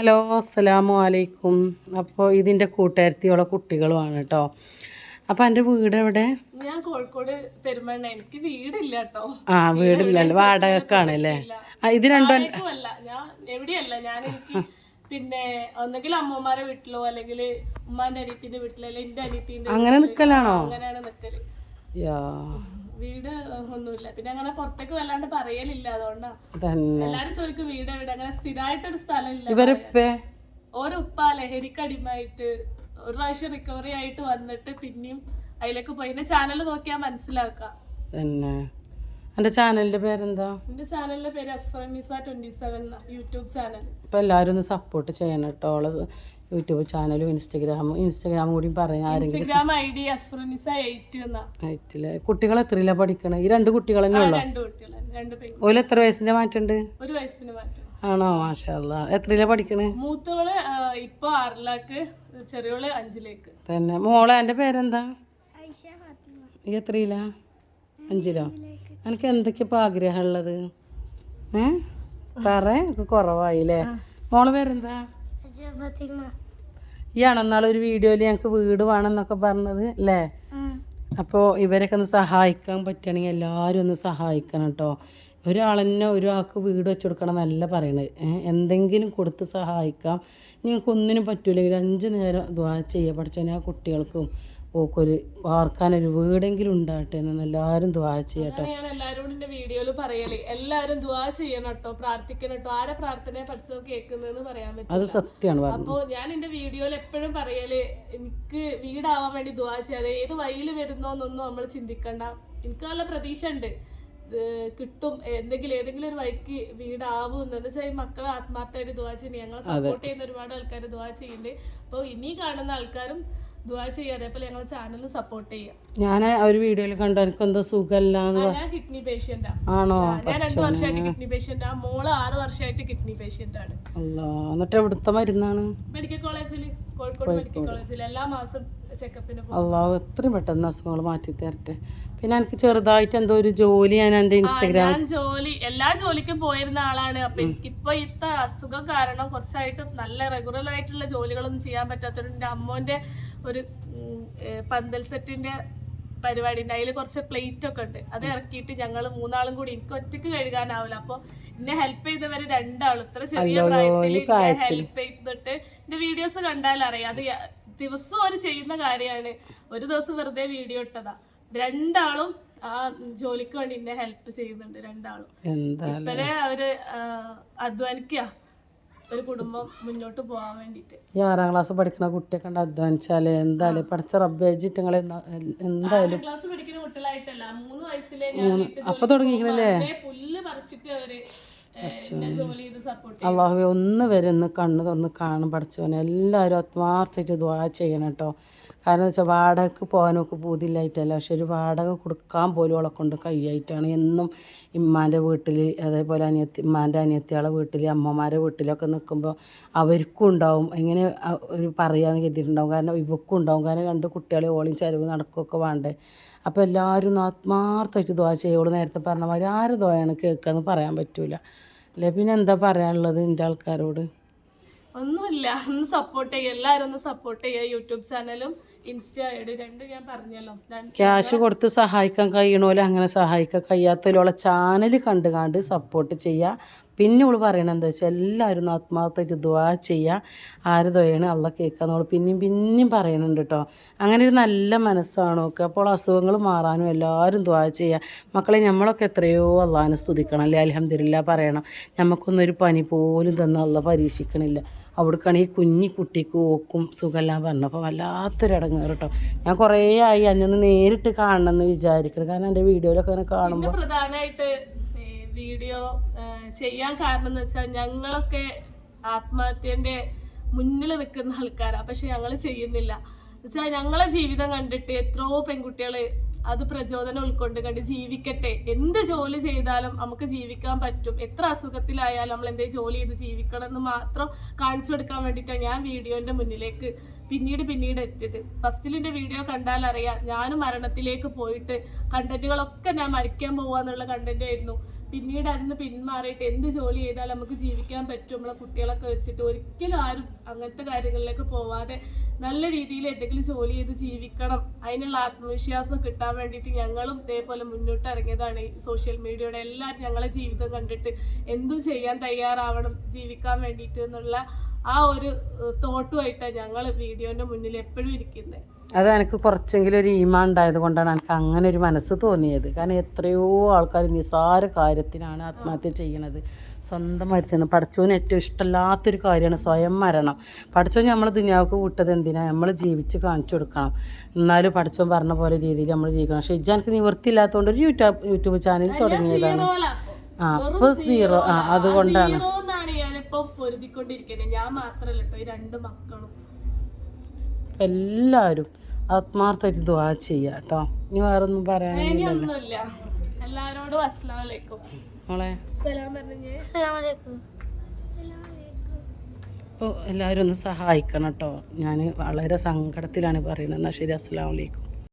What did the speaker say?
Hello അസ്സലാമു അലൈക്കും. അപ്പോൾ ഇതിന്റെ കൂട്ടുകാരത്തിയുള്ള കുട്ടികളുമാണ് കേട്ടോ. അപ്പോൾ എന്റെ വീട് എവിടെ? ഞാൻ കോഴിക്കോട് പെരുമണ്ണ. എനിക്ക് വീടില്ല കേട്ടോ. ആ വീടില്ലല്ലോ വാടകക്കാണ് അല്ലേ? ആ ഇത് രണ്ടും ഞാൻ എവിടെയല്ല. ഞാൻ എനിക്ക് പിന്നെ ഒന്നെങ്കിൽ അമ്മമാരെ വീട്ടിലോ അല്ലെങ്കിൽ ഉമ്മാന്റെ അനിയത്തിന്റെ വീട്ടിലോ അല്ലെങ്കിൽ എന്റെ അനിയത്തിന്റെ അങ്ങനെ നിൽക്കലാണോ അങ്ങനെയാണ് നിക്കൽ. യാ. വീട് ഒന്നുമില്ല. പിന്നെ അങ്ങനെ പുറത്തേക്ക് വല്ലാണ്ട് പറയലില്ല അതുകൊണ്ടാ. എല്ലാരും ചോദിക്കും വീട് എവിടെ? അങ്ങനെ സ്ഥിരമായിട്ടൊരു സ്ഥലമില്ല ഇവരിപ്പേ? ഓരോ ഉപ്പ ലഹരിക്കടിമായിട്ട് ഒരു പ്രാവശ്യം റിക്കവറി ആയിട്ട് വന്നിട്ട് പിന്നെയും അതിലേക്ക് പോയി. ചാനൽ നോക്കിയാ മനസ്സിലാക്കാം. എന്റെ ചാനലിന്റെ പേരെന്താ? എന്റെ ചാനലിന്റെ പേര് Asfaranisa twenty seven YouTube channel. അപ്പോൾ എല്ലാവരും ഒന്ന് സപ്പോർട്ട് ചെയ്യണം കേട്ടോ. യൂട്യൂബ് ചാനലും ഇൻസ്റ്റഗ്രാമും ഇൻസ്റ്റഗ്രാമും കൂടി പറയാം ആരെങ്കിലും Instagram I D Asfaranisa eight എന്നാ. കുട്ടികൾ എത്രയിലാണ് പഠിക്കണ? ഈ രണ്ട് കുട്ടികൾ തന്നെ ഉള്ളു? രണ്ട് കുട്ടികൾ രണ്ട് പെൺകുട്ടികൾ. ഓൽ എത്ര വയസ്സിന്റെ മാറ്റമുണ്ട്? ഒരു വയസ്സിന് മാറ്റം. ആണോ? മാഷല്ല എത്രയിലാണ് പഠിക്കണേ? മൂത്തവൾ ആ, ഇപ്പൊ ആറിലേക്ക് ചെറിയോൾ അഞ്ചിലേക്ക്. തന്നെ. മോളെ എന്റെ പേരെന്താ? ഈ എത്രയില്ല അഞ്ചിലോ. എനിക്ക് എന്തൊക്കെയാ ഇപ്പം ആഗ്രഹമുള്ളത്? ഏ? പറ എനിക്ക് കുറവായില്ലേ? മോൾ പേരെന്താ? ഈ ആണെന്നാൾ ഒരു വീഡിയോയിൽ ഞങ്ങൾക്ക് വീട് വേണമെന്നൊക്കെ പറഞ്ഞത് അല്ലേ? അപ്പോൾ ഇവരൊക്കെ ഒന്ന് സഹായിക്കാൻ പറ്റുകയാണെങ്കിൽ എല്ലാവരും ഒന്ന് സഹായിക്കണം കേട്ടോ. ഒരാളെന്നെ ഒരാൾക്ക് വീട് വെച്ച് കൊടുക്കണം എന്നല്ല പറയണത് എന്തെങ്കിലും കൊടുത്ത് സഹായിക്കാം. നിങ്ങൾക്ക് ഒന്നിനും പറ്റൂലെങ്കിൽ അഞ്ച് നേരം ദ്വാ ചെയ്യുക പഠിച്ചോനെ ആ കുട്ടികൾക്കും ഓക്കൊരു പാർക്കാനൊരു വീടെങ്കിലും ഉണ്ടാകട്ടെ എന്ന് എല്ലാവരും ദ്വാ ചെയ്യട്ടോ. ഞാൻ എന്റെ വീഡിയോയിൽ പറയൽ. എല്ലാവരും ദ്വാ ചെയ്യണം കേട്ടോ പ്രാർത്ഥിക്കണം കേട്ടോ ആരെ പ്രാർത്ഥനയെ പഠിച്ചോ കേൾക്കുന്നതെന്ന് പറയാൻ പറ്റും അത് സത്യമാണ് അപ്പോൾ അപ്പോ ഞാൻ എന്റെ വീഡിയോയിൽ എപ്പോഴും പറയൽ എനിക്ക് വീടാവാൻ വേണ്ടി ദ്വാ ചെയ്യാതെ ഏത് വഴിയിൽ വരുന്നോന്നൊന്നും നമ്മൾ ചിന്തിക്കണ്ട. എനിക്ക് നല്ല പ്രതീക്ഷ ഉണ്ട് കിട്ടും. എന്തെങ്കിലും ഏതെങ്കിലും ഒരു വഴിക്ക് വീടാവും എന്ന് വെച്ചാൽ ഈ മക്കൾ ആത്മാർത്ഥമായിട്ട് ദുവാ ചെയ്യുന്നത് ഞങ്ങളെ സപ്പോർട്ട് ചെയ്യുന്ന ഒരുപാട് ആൾക്കാർ ദുവാ ചെയ്യുന്നുണ്ട്. അപ്പോൾ ഇനി കാണുന്ന ആൾക്കാരും ദുവാ ചെയ്യുക. അതേപോലെ ഞങ്ങളെ ചാനലും സപ്പോർട്ട് ചെയ്യുക. ഞാൻ ഒരു വീഡിയോയിൽ കണ്ടു. എനിക്ക് എന്തോ സുഖമല്ല ഞാൻ കിഡ്നി പേഷ്യന്റാ ആണോ? ഞാൻ രണ്ടു വർഷമായിട്ട് കിഡ്നി പേഷ്യന്റ് ആ. മോൾ ആറ് വർഷമായിട്ട് കിഡ്നി പേഷ്യന്റാണ് എന്നിട്ട് എവിടുത്തെ മരുന്നാണ്? മെഡിക്കൽ കോളേജിൽ കോഴിക്കോട് മെഡിക്കൽ കോളേജിൽ എല്ലാ മാസം അള്ളാഹു എത്രയും പെട്ടെന്ന് അസുഖങ്ങൾ മാറ്റി തരട്ടെ. പിന്നെ എനിക്ക് ചെറുതായിട്ട് എന്തോ ഒരു ജോലി ഞാൻ എന്റെ ഇൻസ്റ്റാഗ്രാം ജോലി എല്ലാ ജോലിക്കും പോയിരുന്ന ആളാണ്. അപ്പൊ എനിക്കിപ്പോ ഇത്ത അസുഖം കാരണം കുറച്ചായിട്ട് നല്ല റെഗുലർ ആയിട്ടുള്ള ജോലികളൊന്നും ചെയ്യാൻ പറ്റാത്തതുകൊണ്ട് എന്റെ അമ്മോന്റെ ഒരു പന്തൽ സെറ്റിന്റെ പരിപാടി ഉണ്ട്. അതിൽ കുറച്ച് പ്ലേറ്റ് ഒക്കെ ഉണ്ട്. അത് ഇറക്കിയിട്ട് ഞങ്ങൾ മൂന്നാളും കൂടി എനിക്ക് ഒറ്റയ്ക്ക് കഴുകാനാവില്ല. അപ്പൊ എന്നെ ഹെൽപ്പ് ചെയ്തവര് രണ്ടാളും. ഇത്ര ചെറിയ പ്രായത്തിൽ ഹെൽപ്പ് ചെയ്തിട്ട് എന്റെ വീഡിയോസ് കണ്ടാൽ അറിയാം. അത് ദിവസം ദിവസവും അവർ ചെയ്യുന്ന കാര്യമാണ് ഒരു ദിവസം വെറുതെ വീഡിയോ ഇട്ടതാ. രണ്ടാളും ആ ജോലിക്ക് വേണ്ടി എന്നെ ഹെൽപ്പ് ചെയ്യുന്നുണ്ട് രണ്ടാളും. ഇപ്പഴേ അവർ അധ്വാനിക്കുക ഒരു കുടുംബം മുന്നോട്ട് പോകാൻ വേണ്ടിയിട്ട്. ഈ ആറാം ക്ലാസ് പഠിക്കുന്ന കുട്ടിയൊക്കെ ഉണ്ട് അധ്വാനിച്ചാൽ എന്തായാലും പഠിച്ച റബ്ബ് നിങ്ങൾ എന്തായാലും ക്ലാസ് പഠിക്കുന്ന കുട്ടികളായിട്ടല്ല മൂന്ന് വയസ്സിലെ അപ്പൊ തുടങ്ങിക്കണല്ലേ? പുല്ല് പറിച്ചിട്ട് അവർ അള്ളാഹുവെ ഒന്ന് വരെ ഒന്ന് കണ്ണ് തുറന്ന് കാണും പഠിച്ചവനെ എല്ലാവരും ആത്മാർത്ഥിച്ച് ദ്വാ ചെയ്യണം കേട്ടോ. കാരണം വെച്ചാൽ വാടകയ്ക്ക് പോകാനൊക്കെ പൂതിയില്ലായിട്ടല്ല. പക്ഷെ ഒരു വാടക കൊടുക്കാൻ പോലും അവളെ കൊണ്ട് കൈയായിട്ടാണ് എന്നും ഇമ്മാന്റെ വീട്ടിൽ അതേപോലെ അനിയത്തി ഇമ്മാന്റെ അനിയത്തിയാളെ വീട്ടിൽ അമ്മമാരെ വീട്ടിലൊക്കെ നിൽക്കുമ്പോൾ അവർക്കും ഉണ്ടാവും. എങ്ങനെ ഒരു പറയാന്ന് കരുതിയിട്ടുണ്ടാവും. കാരണം ഇവക്കും ഉണ്ടാവും. കാരണം രണ്ട് കുട്ടികളെ ഓളിയും ചരിവ് നടക്കുകയൊക്കെ വേണ്ടേ. അപ്പോൾ എല്ലാവരും ഒന്ന് ആത്മാർത്ഥമായിട്ട് ദ്വാ ചെയ്യുള്ളൂ നേരത്തെ പറഞ്ഞ മാതിരി ആര് ദ്വായാണ് കേൾക്കുക എന്ന് പറയാൻ പറ്റൂല. അല്ലേ? പിന്നെ എന്താ പറയാനുള്ളത് എന്റെ ആൾക്കാരോട്? ഒന്നുമില്ല. ഒന്ന് സപ്പോർട്ട് ചെയ്യുക എല്ലാവരും ഒന്ന് സപ്പോർട്ട് ചെയ്യുക യൂട്യൂബ് ചാനലും ഇൻസ്റ്റാ രണ്ടും ഞാൻ പറഞ്ഞല്ലോ. ക്യാഷ് കൊടുത്ത് സഹായിക്കാൻ കഴിയണോലെ അങ്ങനെ സഹായിക്കാൻ കഴിയാത്തവരോളെ ചാനൽ കണ്ടുകാണ്ട് കണ്ട് സപ്പോർട്ട് ചെയ്യുക പിന്നെ ഇവൾ പറയണത് എന്താ വെച്ചാൽ എല്ലാവരും ആത്മാർത്ഥമായിട്ട് ദ്വാ ചെയ്യുക ആര് ദ്വയാണ് അള്ള കേൾക്കാന്നോൾ പിന്നെയും പിന്നെയും പറയണുണ്ട് കേട്ടോ അങ്ങനെ ഒരു നല്ല മനസ്സാണ് ഒക്കെ അപ്പോൾ അസുഖങ്ങൾ മാറാനും എല്ലാവരും ദ്വാ ചെയ്യുക മക്കളെ നമ്മളൊക്കെ എത്രയോ അള്ളഹാനെ സ്തുതിക്കണം അല്ലേ? അലഹമില്ല പറയണം. നമുക്കൊന്നൊരു പനി പോലും തന്ന അള്ള പരീക്ഷിക്കണില്ല. അവിടേക്കാണെങ്കിൽ കുഞ്ഞി കുട്ടിക്ക് ഓക്കും സുഖമെല്ലാം പറഞ്ഞപ്പോൾ വല്ലാത്തൊരു ഇടങ്ങേറ് കേട്ടോ ഞാൻ കുറേ ആയി. അന്നൊന്ന് നേരിട്ട് കാണണം എന്ന് വിചാരിക്കണം. കാരണം എന്റെ വീഡിയോയിലൊക്കെ അങ്ങനെ കാണുമ്പോൾ പ്രധാനമായിട്ട് വീഡിയോ ചെയ്യാൻ കാരണം എന്ന് വെച്ചാൽ ഞങ്ങളൊക്കെ ആത്മഹത്യന്റെ മുന്നിൽ നിൽക്കുന്ന ആൾക്കാരാണ് പക്ഷെ ഞങ്ങൾ ചെയ്യുന്നില്ല. വെച്ചാൽ ഞങ്ങളെ ജീവിതം കണ്ടിട്ട് എത്രയോ പെൺകുട്ടികൾ അത് പ്രചോദനം ഉൾക്കൊണ്ട് കണ്ട് ജീവിക്കട്ടെ. എന്ത് ജോലി ചെയ്താലും നമുക്ക് ജീവിക്കാൻ പറ്റും. എത്ര അസുഖത്തിലായാലും നമ്മൾ എന്തേ ജോലി ചെയ്ത് ജീവിക്കണം എന്ന് മാത്രം കാണിച്ചു കൊടുക്കാൻ വേണ്ടിയിട്ടാണ് ഞാൻ വീഡിയോന്റെ മുന്നിലേക്ക് പിന്നീട് പിന്നീട് എത്തിയത്. ഫസ്റ്റിലിന്റെ വീഡിയോ കണ്ടാൽ അറിയാം. ഞാനും മരണത്തിലേക്ക് പോയിട്ട് കണ്ടന്റുകളൊക്കെ ഞാൻ മരിക്കാൻ പോവാന്നുള്ള കണ്ടന്റ് ആയിരുന്നു. പിന്നീട് അതിന് പിന്മാറിയിട്ട് എന്ത് ജോലി ചെയ്താലും നമുക്ക് ജീവിക്കാൻ പറ്റും. നമ്മളെ കുട്ടികളൊക്കെ വെച്ചിട്ട് ഒരിക്കലും ആരും അങ്ങനത്തെ കാര്യങ്ങളിലേക്ക് പോവാതെ നല്ല രീതിയിൽ എന്തെങ്കിലും ജോലി ചെയ്ത് ജീവിക്കണം. അതിനുള്ള ആത്മവിശ്വാസം കിട്ടാൻ വേണ്ടിയിട്ട് ഞങ്ങളും ഇതേപോലെ മുന്നോട്ട് ഇറങ്ങിയതാണ് സോഷ്യൽ മീഡിയയുടെ എല്ലാവരും ഞങ്ങളെ ജീവിതം കണ്ടിട്ട് എന്തും ചെയ്യാൻ തയ്യാറാവണം ജീവിക്കാൻ വേണ്ടിയിട്ട് എന്നുള്ള ആ ഒരു തോട്ടുമായിട്ടാണ് ഞങ്ങൾ വീഡിയോന്റെ മുന്നിൽ എപ്പോഴും ഇരിക്കുന്നത് അത് എനിക്ക് കുറച്ചെങ്കിലും ഒരു ഈമ ഉണ്ടായത് കൊണ്ടാണ് എനിക്ക് അങ്ങനെ ഒരു മനസ്സ് തോന്നിയത്. കാരണം എത്രയോ ആൾക്കാർ നിസാര കാര്യത്തിനാണ് ആത്മഹത്യ ചെയ്യണത്. സ്വന്തം മരിച്ചത് പഠിച്ചവന് ഏറ്റവും ഇഷ്ടമില്ലാത്തൊരു കാര്യമാണ് സ്വയം മരണം. പഠിച്ചവൻ നമ്മൾ ദുനിയാവ്ക്ക് വിട്ടത് എന്തിനാണ് നമ്മൾ ജീവിച്ച് കാണിച്ചു കൊടുക്കണം. എന്നാലും പഠിച്ചവൻ പറഞ്ഞ പോലെ രീതിയിൽ നമ്മൾ ജീവിക്കണം. പക്ഷേ ഇജാനക്ക് നിവൃത്തിയില്ലാത്തതുകൊണ്ട് ഒരു യൂട്യൂബ് യൂട്യൂബ് ചാനൽ തുടങ്ങിയതാണ്. ആ അപ്പോൾ സീറോ ആ അതുകൊണ്ടാണ്. ഞാനിപ്പോ പൊരുതിക്കൊണ്ടിരിക്കുന്നത് ഞാൻ മാത്രല്ല കേട്ടോ ഈ രണ്ട് മക്കളും. എല്ലാവരും ആത്മാർത്ഥമായിട്ട് ദ്വാ ചെയ്യുക കേട്ടോ ഇനി വേറെ ഒന്നും ഒന്നുമില്ല എല്ലാരോടും അസ്സലാം വലൈക്കും മോളെ സലാം അലൈക്കും അപ്പോൾ എല്ലാവരും ഒന്ന് സഹായിക്കണം കേട്ടോ ഞാൻ വളരെ സങ്കടത്തിലാണ് പറയുന്നത്. എന്നാൽ ശരി അസ്സാം വലൈക്കും